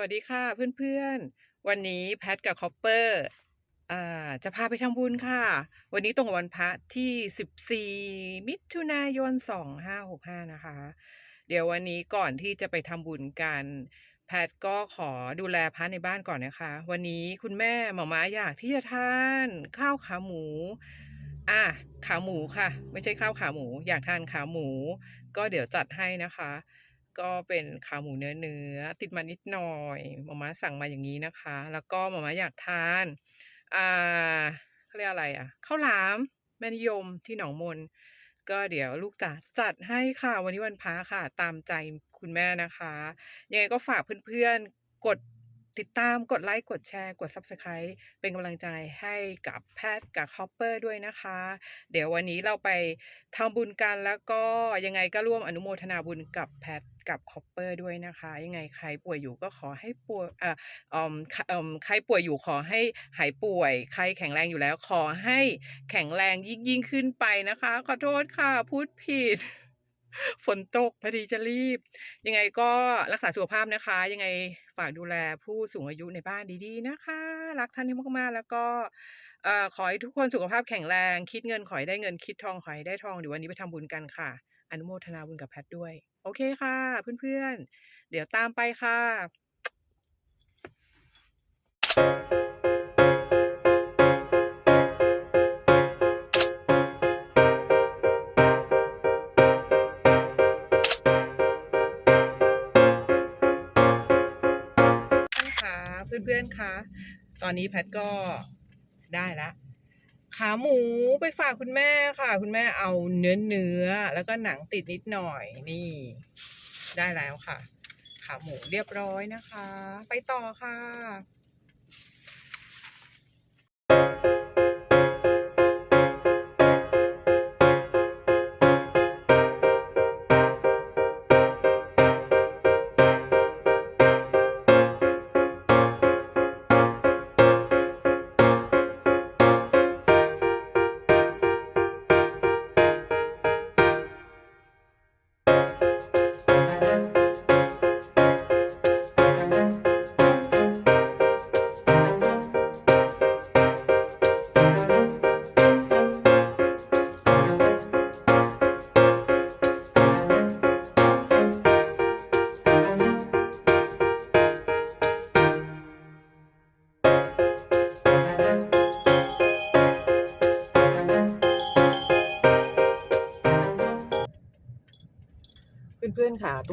วัสดีค่ะเพื่อนๆ วันนี้แพทกับคอปเปอร์อ่าจะพาไปทำบุญค่ะ วันนี้ตรงวันพระที่ 14 มิถุนายน 2565 นะคะ เดี๋ยววันนี้ก่อนที่จะไปทำบุญกัน แพทก็ขอดูแลพระในบ้านก่อนนะคะ วันนี้คุณแม่หมอม้าอยากที่จะทานข้าวขาหมู อะขาหมูค่ะ ไม่ใช่ข้าวขาหมู อยากทานขาหมู ก็เดี๋ยวจัดให้นะคะ ก็เป็นขาหมูเนื้อเนื้อติดมันนิดหน่อยหมอม้าสั่งมาอย่างนี้นะคะ แล้วก็หมอม้าอยากทานอ่าเขาเรียกอะไรอะข้าวหลามแม่นิยมที่หนองมน ก็เดี๋ยวลูกจ๋าจัดให้ค่ะวันนี้วันพระค่ะ ตามใจคุณแม่นะคะ ยังไงก็ฝากเพื่อนๆกด ติดตามกดไลค์กดแชร์ กด Subscribe เป็นกำลังใจให้กับแพทย์กับคอปเปอร์ด้วยนะคะ เดี๋ยววันนี้เราไปทำบุญกันแล้วก็ยังไงก็ร่วมอนุโมทนาบุญกับแพทย์กับคอปเปอร์ด้วยนะคะ ยังไงใครป่วยอยู่ก็ขอให้ป่วยเอ่ออมเอิ่มใครป่วยอยู่ขอให้หายป่วย ใครแข็งแรงอยู่แล้วขอให้แข็งแรงยิ่งยิ่งขึ้นไปนะคะ ขอโทษค่ะ พูดผิด ฝนตกพอดีจะรีบ ยังไงก็รักษาสุขภาพนะคะ ยังไงฝากดูแลผู้สูงอายุในบ้านดีๆนะคะ รักท่านให้มากๆ แล้วก็ขอให้ทุกคนสุขภาพแข็งแรง คิดเงินขอให้ได้เงินคิดทองขอให้ได้ทองเดี๋ยววันนี้ไปทำบุญกันค่ะ อนุโมทนาบุญกับแพทด้วย โอเคค่ะ เพื่อนๆ เดี๋ยวตามไปค่ะค่ะ เพื่อนๆคะ ตอนนี้แพทก็ได้ละ ขาหมูไปฝากคุณแม่ค่ะ คุณแม่เอาเนื้อเนื้อแล้วก็หนังติดนิดหน่อยนี่ ได้แล้วค่ะ ขาหมูเรียบร้อยนะคะ ไปต่อค่ะ เ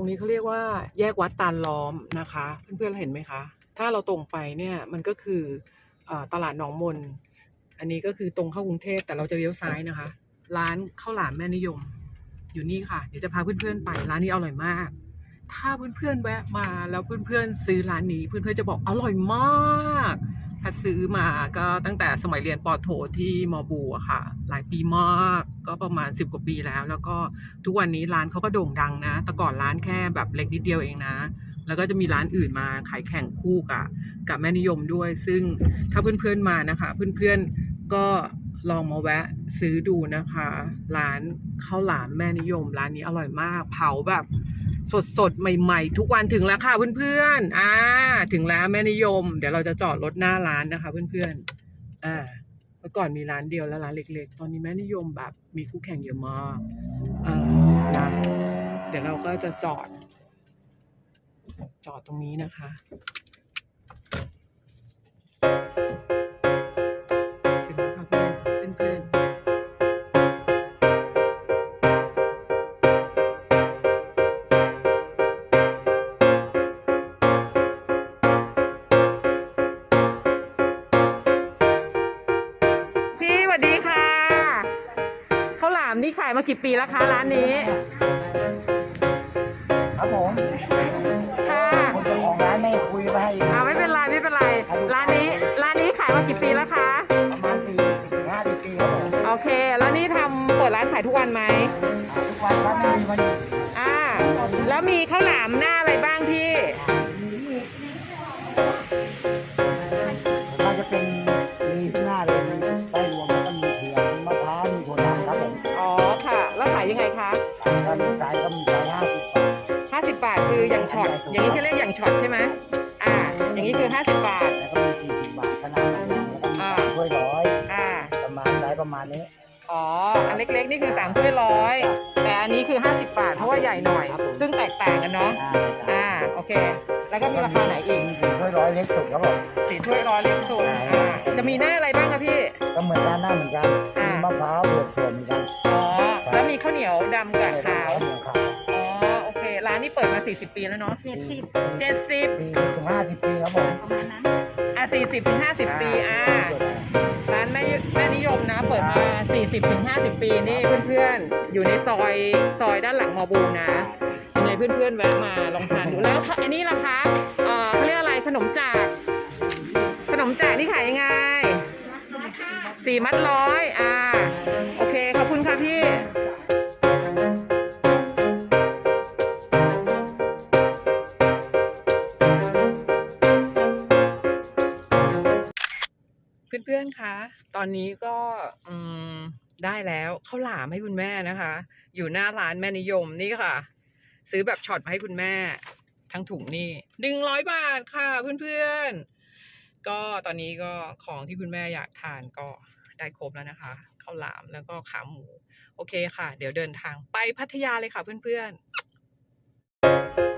รงนี้เขาเรียกว่าแยกวัดตาลล้อมนะคะ เพื่อนๆเห็นไหมคะ ถ้าเราตรงไปเนี่ยมันก็คืออตลาดหนองมน อันนี้ก็คือตรงเข้ากรุงเทพแต่เราจะเลี้ยวซ้ายนะคะ ร้านข้าวหลามแม่นิยม อยู่นี่ค่ะ เดี๋ยวจะพาเพื่อนๆไปร้านนี้อร่อยมาก ถ้าเพื่อนๆแวะมาแล้วเพื่อนๆซื้อร้านนี้เพื่อนๆจะบอกอร่อยมาก ถ้าซื้อมาก็ตั้งแต่สมัยเรียนปอโทที่มอบูอะค่ะ หลายปีมากก็ประมาณ 10 กว่าปีแล้ว แล้วก็ทุกวันนี้ร้านเขาก็โด่งดังนะ แต่ก่อนร้านแค่แบบเล็กนิดเดียวเองนะ แล้วก็จะมีร้านอื่นมาขายแข่งคู่กับกับแม่นิยมด้วย ซึ่งถ้าเพื่อนๆมานะคะ เพื่อนๆก็ลองมาแวะซื้อดูนะคะ ร้านข้าวหลามแม่นิยม ร้านนี้อร่อยมาก เผาแบบ สดๆใหม่ ๆ ทุกวันถึงแล้วค่ะเพื่อนๆ อ่า ถึงแล้วแม่นิยม เดี๋ยวเราจะจอดรถหน้าร้านนะคะ เพื่อนๆ อ่าเมื่อก่อนมีร้านเดียวแล้วร้านเล็ก ๆ ตอนนี้แม่นิยมแบบมีคู่แข่งเยอะมากอ่านะเดี๋ยวเราก็จะจอด จอดตรงนี้นะคะ มนี่ขายมากี่ปีแล้วคะร้านนี้ ครับผมค่ะคนเจ้าของร้านไม่คุยไปให้อ่าไม่เป็นไรไม่เป็นไร ร้านนี้ร้านนี้ขายมากี่ปีแล้วคะ ประมาณสี่สิบถึงห้าสิบปีครับผมโอเค แล้วนี่ทำเปิดร้านขายทุกวันไหม ทุกวันครับไม่มีวันหยุดอ่า แล้วมีข้าวหลามหน้า ออย่างช็อตอย่างนี้เขาเรียกอย่างช็อตใช่ไหมอ่า อย่างนี้คือห้าสิบบาท แล้วก็มีสี่สิบบาทขนาดกลางแล้วก็มีอ่าสามถ้วยร้อยอ่า ประมาณได้ประมาณนี้อ๋อ อันเล็กๆ นี่คือสามถ้วยร้อย แต่อันนี้คือห้าสิบบาท เพราะว่าใหญ่หน่อย ซึ่งแตกต่างกันเนาะอ่าอ่า โอเค แล้วก็มีราคาไหนอีกมีสี่ถ้วยร้อยเล็กสุดครับผมสี่ถ้วยร้อยเล็กสุดอ่าจะมีหน้าอะไรบ้างคะพี่ ก็เหมือนกันหน้าเหมือนกันอ่ามีมีมะพร้าวบวกส่วนเหมือนกัน อ๋อ แล้วมีข้าวเหนียวดำกับขาวเหนียวขาวอ๋อโอเค ร้านนี้เปิดมา 40 ปีแล้วเนาะเจ็ดสิบเจ็ดสิบสี่สิบถึงห้าสิบปีครับผมประมาณนั้นอะสี่สิบถึงห้าสิบปีอ่าร้านแม่ยแม่นิยมนะ เปิดมา 40ถึง50 ปีนี่เพื่อนๆ อยู่ในซอยซอยด้านหลังมอบูนะยังไงเพื่อนๆแวะมาลองทานดูแล้วอันนี้ล่ะคะเอ่อเขาเรียกอะไรขนมจาก ขนมจากนี่ขายยังไง สี่มัดร้อย อ่า โอเค ขอบคุณค่ะพี่ อนนี้ก็อืมได้แล้วข้าวหลามให้คุณแม่นะคะ อยู่หน้าร้านแม่นิยมนี่ค่ะ ซื้อแบบช็อตมาให้คุณแม่ ทั้งถุงนี่หนึ่งร้อยบาทค่ะเพื่อนๆ ก็ตอนนี้ก็ของที่คุณแม่อยากทานก็ได้ครบแล้วนะคะข้าวหลามแล้วก็ขาหมู โอเคค่ะ เดี๋ยวเดินทางไปพัทยาเลยค่ะเพื่อนๆ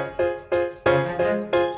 เ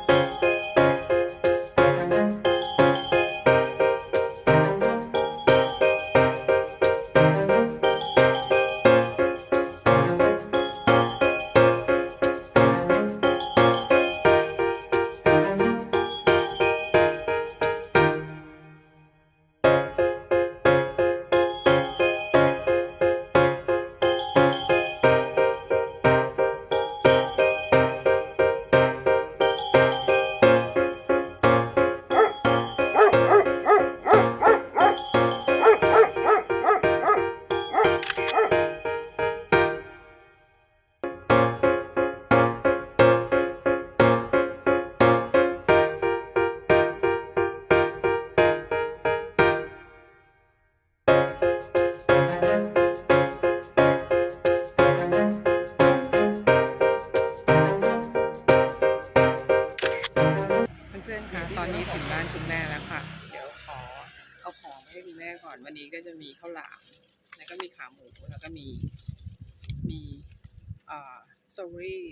สตรอเบอรี่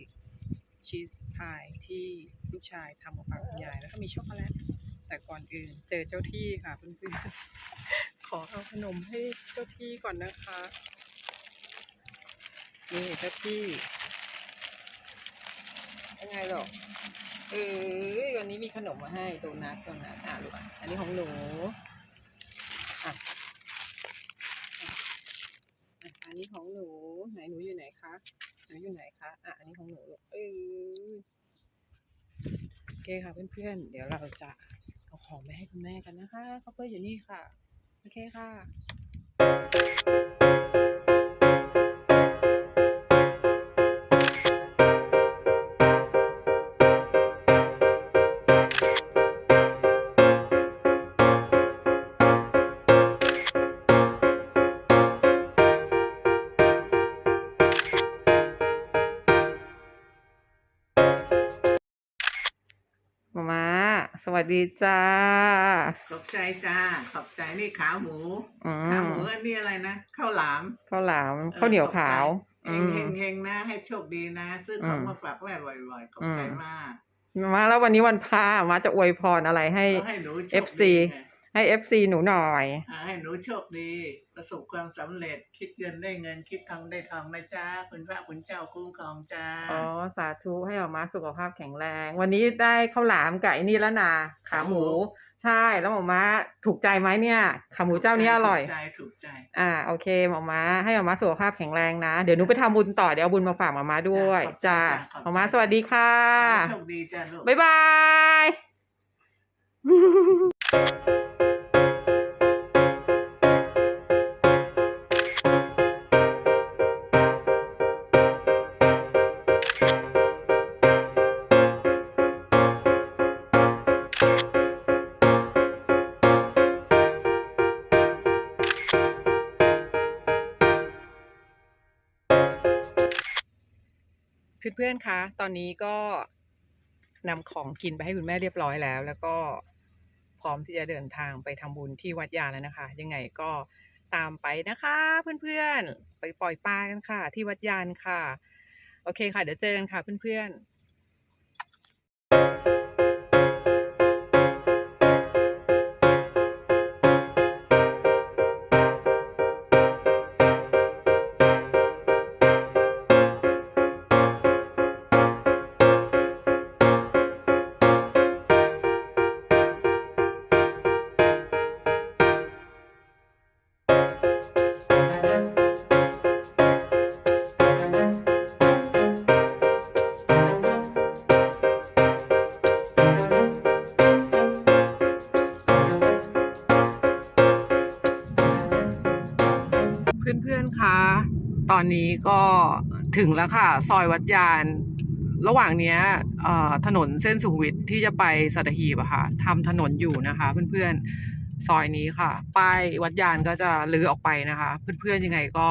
ชีสพายที่ลูกชายทำมาฝากคุณยาย แล้วก็มีช็อกโกแลต แต่ก่อนอื่นเจอเจ้าที่ค่ะเพื่อนๆ ขอเอาขนมให้เจ้าที่ก่อนนะคะ นี่เจ้าที่ ยังไงหรอกเออวันนี้มีขนมมาให้โดนัทโดนัทอะลูกอันนี้ของหนูอะอะอะอันนี้ของหนูไหนหนูอยู่ไหนคะ หนูอยู่ไหนคะ อะ อันนี้ของหนูลูกเออโอเคค่ะเพื่อนๆ เดี๋ยวเราจะเอาของไปให้คุณแม่กันนะคะข้าวเพื่ออยู่นี่ค่ะ โอเคค่ะ วัสดีจ้า ขอบใจจ้า ขอบใจนี่ขาหมูอืขามหมูอันนี้อะไรนะข้าวหลามข้าวหลามออข้าวเหนียวขอบใจขาวเฮอืงมเฮงเฮงนะ ให้โชคดีนะ ซื้อของอืมมาฝากแม่บ่อยๆ ขอบใจอืม มากมาแล้ววันนี้วันพระมาจะอวยพรอะไรให้ก็ให้หนูโชค FC ดีไง ให้เอฟซีหนูหน่อย อ่าให้หนูโชคดี ประสบความสำเร็จคิดเงินได้เงิน คิดทองได้ทองนะจ้าคุณพระคุณเจ้าคุ้มครองจ้าอ๋อ สาธุให้ออกมาสุขภาพแข็งแรง วันนี้ได้ข้าวหลามกับไอ้นี่แล้วนะขาหมู ใช่แล้วหมอม้าถูกใจไหมเนี่ย ขาหมูเจ้านี้อร่อย ถูกใจถูกใจอ่าโอเคหมอม้าให้หมอม้าสุขภาพแข็งแรงนะ เดี๋ยวหนูไปทำบุญต่อเดี๋ยวเอาบุญมาฝากหมอม้าด้วยจ้ะจ้าขอบใจหมอม้าจ้ะสวัสดีค่ะโชคดีจ้าลูก บ๊ายบาย เพื่อนๆ คะ ตอนนี้ก็นำของกินไปให้คุณแม่เรียบร้อยแล้ว แล้วก็ พร้อมที่จะเดินทางไปทำบุญที่วัดยาแล้วนะคะ ยังไงก็ตามไปนะคะเพื่อนๆ ไปปล่อยปลากันค่ะ ที่วัดยานค่ะ โอเคค่ะ เดี๋ยวเจอกันค่ะเพื่อนๆ อนนี้ก็ถึงแล้วค่ะ ซอยวัดยาน ระหว่างเนี้ยถนนเส้นสุขวิทที่จะไปสัตหีบอะค่ะทำถนนอยู่นะคะ เพื่อนๆซอยนี้ค่ะ ป้ายวัดยานก็จะลื้อออกไปนะคะ เพื่อนๆยังไงก็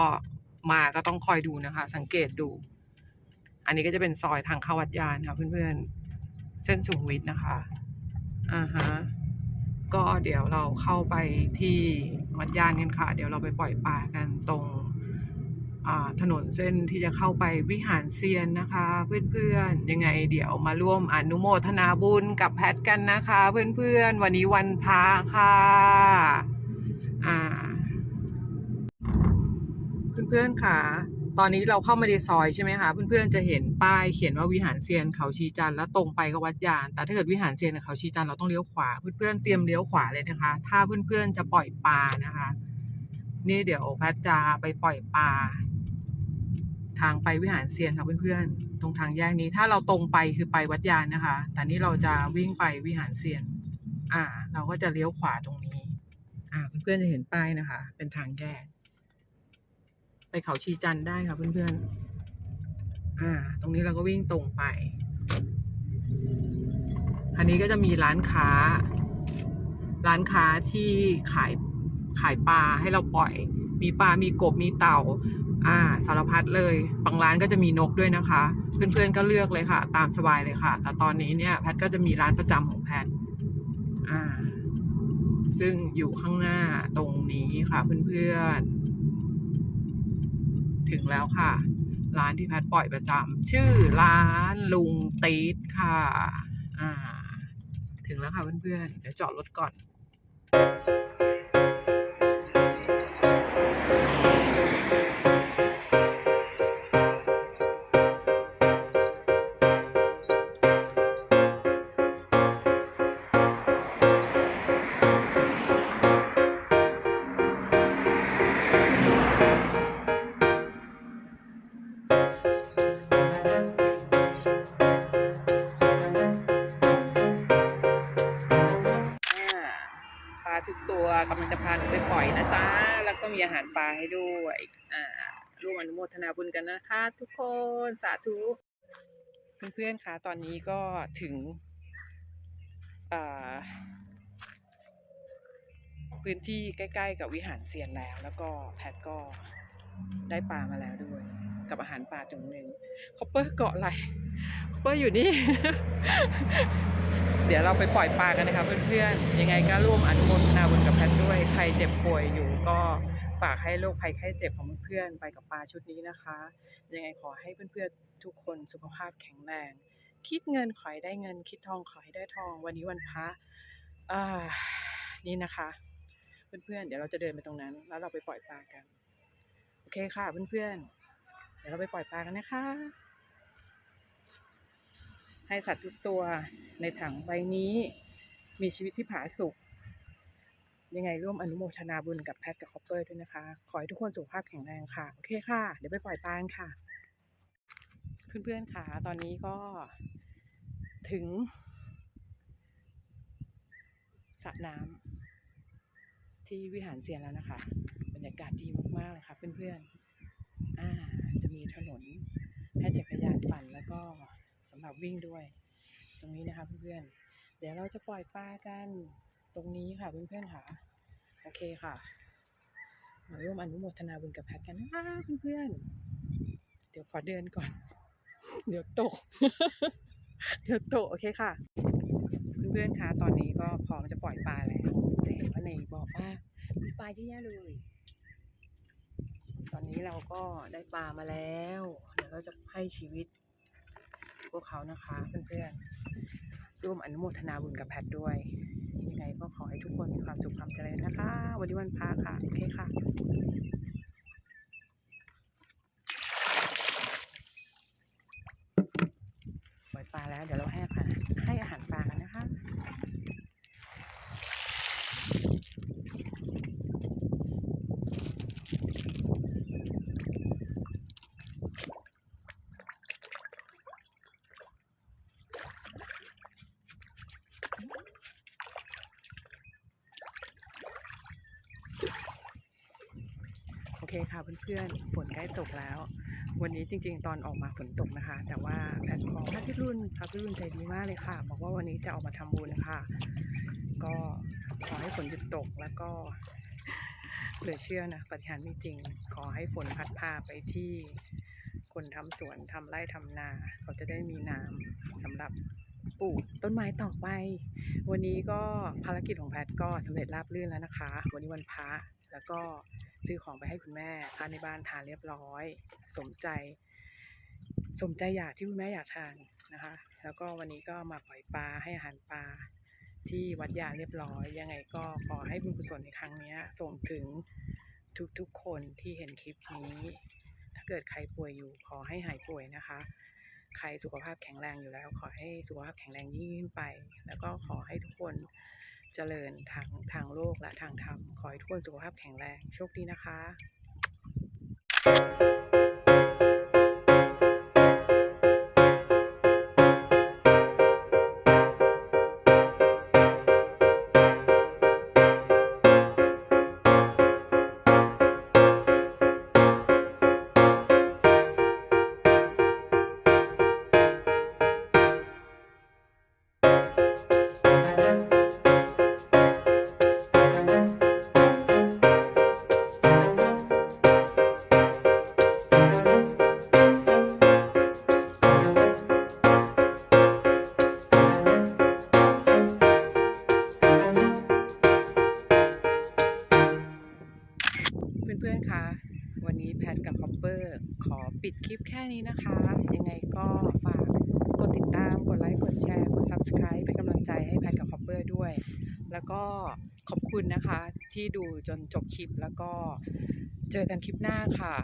มาก็ต้องคอยดูนะคะ สังเกตดู อันนี้ก็จะเป็นซอยทางเข้าวัดยานค่ะ เพื่อนๆ เส้นสุขวิทนะคะอ่าฮะก็เดี๋ยวเราเข้าไปที่วัดยานกันค่ะ เดี๋ยวเราไปปล่อยปลากันตรง ถนนเส้นที่จะเข้าไปวิหารเซียนนะคะ เพื่อนๆยังไงเดี๋ยวมาร่วมอนุโมทนาบุญกับแพทกันนะคะ เพื่อนๆ วันนี้วันพระค่ะอ่าเพื่อนๆค่ะ ตอนนี้เราเข้ามาในซอยใช่ไหมคะเพื่อนๆจะเห็นป้ายเขียนว่าวิหารเซียนเขาชีจันแล้วตรงไปก็วัดยาน แต่ถ้าเกิดวิหารเซียนกับเขาชีจันเราต้องเลี้ยวขวาเพื่อนๆเตรียมเลี้ยวขวาเลยนะคะ ถ้าเพื่อนๆจะปล่อยปลานะคะ นี่เดี๋ยวแพทจะไปปล่อยปลา ทางไปวิหารเซียนค่ะเพื่อนๆ ตรงทางแยกนี้ ถ้าเราตรงไปคือไปวัดยานนะคะ แต่นี่เราจะวิ่งไปวิหารเซียน อ่า เราก็จะเลี้ยวขวาตรงนี้ อ่า เพื่อนๆจะเห็นป้ายนะคะ เป็นทางแยก ไปเขาชีจันได้ค่ะเพื่อนๆ อ่า ตรงนี้เราก็วิ่งตรงไป อันนี้ก็จะมีร้านค้า ร้านค้าที่ขายขายปลาให้เราปล่อย มีปลา มีกบ มีเต่า อ่า สารพัดเลย บางร้านก็จะมีนกด้วยนะคะ เพื่อนๆก็เลือกเลยค่ะ ตามสบายเลยค่ะ แต่ตอนนี้เนี่ยแพทก็จะมีร้านประจำของแพทอ่า ซึ่งอยู่ข้างหน้าตรงนี้ค่ะเพื่อนๆ ถึงแล้วค่ะ ร้านที่แพทปล่อยประจำชื่อร้านลุงตีดค่ะ อ่า ถึงแล้วค่ะเพื่อนๆ เดี๋ยวจอดรถก่อน ทนาบุญกันนะคะ ทุกคนสาธุเพื่อนๆคะตอนนี้ก็ถึงพื้นที่ใกล้ ๆ กับวิหารเซียนแล้ว แล้วก็แพทก็ได้ปลามาแล้วด้วย กับอาหารปลาถุงหนึ่งคอปเปอร์เกาะอะไรคอปเปอร์อยู่นี่ เดี๋ยวเราไปปล่อยปลากันนะคะเพื่อนๆ ยังไงก็ร่วมอนุโมทนาบุญกับแพทด้วย ใครเจ็บป่วยอยู่ก็ ฝากให้โรคภัยไข้เจ็บของเพื่อนๆไปกับปลาชุดนี้นะคะ ยังไงขอให้เพื่อนๆทุกคนสุขภาพแข็งแรง คิดเงินขอให้ได้เงิน คิดทองขอให้ได้ทอง วันนี้วันพระนี่นะคะ เพื่อนๆเดี๋ยวเราจะเดินไปตรงนั้น แล้วเราไปปล่อยปลากัน โอเคค่ะเพื่อนๆเดี๋ยวเราไปปล่อยปลากันนะคะ ให้สัตว์ทุกตัวในถังใบนี้ มีชีวิตที่ผาสุก ยังไงร่วมอนุโมทนาบุญกับแพทกับคอปเปอร์ด้วยนะคะ ขอให้ทุกคนสุขภาพแข็งแรงค่ะ โอเคค่ะ เดี๋ยวไปปล่อยปลาค่ะ เพื่อนๆค่ะ ตอนนี้ก็ถึงสระน้ำที่วิหารเซียนแล้วนะคะ บรรยากาศดีมากๆเลยค่ะ เพื่อนๆอ่าจะมีถนนให้จักรยานปั่นแล้วก็สำหรับวิ่งด้วย ตรงนี้นะคะเพื่อนๆเดี๋ยวเราจะปล่อยปลากัน ตรงนี้ค่ะเพื่อนๆค่ะ โอเคค่ะ มาร่วมอนุโมทนาบุญกับแพทกันนะคะเพื่อนๆ เดี๋ยวขอเดินก่อน เดี๋ยวตก เดี๋ยวตก โอเคค่ะ เพื่อนๆคะตอนนี้ก็พร้อมจะปล่อยปลาแล้วจะเห็นว่าในบ่อปลามีปลาเยอะแยะเลย ตอนนี้เราก็ได้ปลามาแล้ว เดี๋ยวเราจะให้ชีวิตพวกเขานะคะเพื่อนๆร่วมอนุโมทนาบุญกับแพทด้วย ยังไงก็ขอให้ทุกคนมีความสุขความเจริญนะคะ วันนี้วันพระค่ะ โอเคค่ะปล่อยปลาแล้วเดี๋ยวเราให้อาหารให้อาหารปลากันนะคะ โอเคค่ะเพื่อนๆ ฝนใกล้ตกแล้ว วันนี้จริงๆ ตอนออกมาฝนตกนะคะ แต่ว่าแพทของพระพิรุณพระพิรุณใจดีมากเลยค่ะ บอกว่าวันนี้จะออกมาทำบุญค่ะ ก็ขอให้ฝนหยุดตกแล้วก็เหลือเชื่อนะปฏิหารมีจริง ขอให้ฝนพัดพาไปที่คนทำสวนทำไร่ทำนา เขาจะได้มีน้ำสำหรับปลูกต้นไม้ต่อไป วันนี้ก็ภารกิจของแพทก็สำเร็จราบรื่นแล้วนะคะ วันนี้วันพระแล้วก็ ซื้อของไปให้คุณแม่ทานในบ้านทานเรียบร้อย สมใจ สมใจอยากที่คุณแม่อยากทานนะคะ แล้วก็วันนี้ก็มาปล่อยปลาให้อาหารปลาที่วัดยาเรียบร้อย ยังไงก็ขอให้บุญกุศลในครั้งนี้ส่งถึงทุกๆคนที่เห็นคลิปนี้ ถ้าเกิดใครป่วยอยู่ขอให้หายป่วยนะคะ ใครสุขภาพแข็งแรงอยู่แล้ว ขอให้สุขภาพแข็งแรงยิ่งขึ้นไป แล้วก็ขอให้ทุกคน เจริญทางทางโลกและทางธรรม ขอให้ทุกคนสุขภาพแข็งแรง โชคดีนะคะเลิป แล้วก็เจอกันคลิปหน้าค่ะ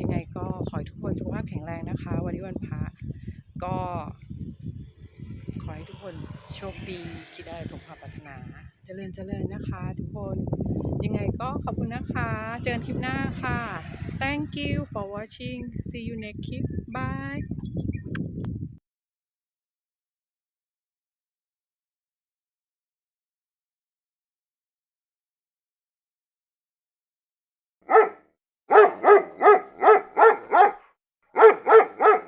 ยังไงก็ขอให้ทุกคนสุขภาพแข็งแรงนะคะ วันนี้วันพระก็ ขอให้ทุกคนโชคดีคิดได้สมความปรารถนา เจริญเจริญนะคะ ทุกคนยังไงก็ขอบคุณนะคะ เจอกันคลิปหน้าค่ะ thank you for watching see you next clip bye